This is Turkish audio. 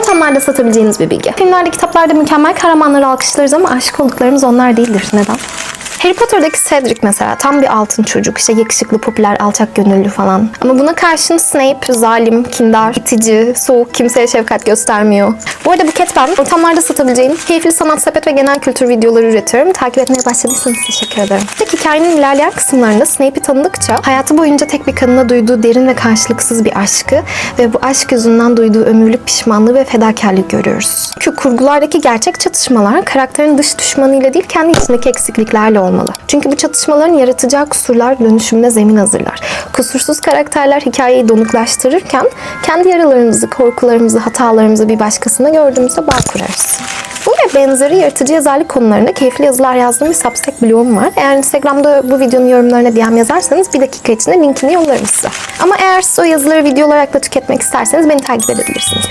ortamlarda satabileceğiniz bir bilgi. Filmlerde, kitaplarda mükemmel kahramanları alkışlarız ama aşık olduklarımız onlar değildir. Neden? Harry Potter'daki Cedric mesela tam bir altın çocuk. işte yakışıklı, popüler, alçak gönüllü falan. Ama buna karşın Snape zalim, kindar, itici, soğuk, kimseye şefkat göstermiyor. Bu arada Buket ben. Ortamlarda satabileceğim keyifli sanat, sepet ve genel kültür videoları üretiyorum. Takip etmeye başladıysanız teşekkür ederim. Peki hikayenin ilerleyen kısımlarında Snape'i tanıdıkça hayatı boyunca tek bir kadına duyduğu derin ve karşılıksız bir aşkı ve bu aşk yüzünden duyduğu ömürlük pişmanlığı ve fedakarlığı görüyoruz. Çünkü kurgulardaki gerçek çatışmalar karakterin dış düşmanıyla değil kendi içindeki eksikliklerle olmalı. Çünkü bu çatışmaların yaratacağı kusurlar dönüşümde zemin hazırlar. Kusursuz karakterler hikayeyi donuklaştırırken kendi yaralarımızı, korkularımızı, hatalarımızı bir başkasında gördüğümüzde bağ kurarız. Bu ve benzeri yaratıcı yazarlık konularında keyifli yazılar yazdığım bir Substack blogum var. Eğer Instagram'da bu videonun yorumlarına DM yazarsanız bir dakika içinde linkini yollarım size. Ama eğer siz o yazıları video olarak da tüketmek isterseniz beni takip edebilirsiniz.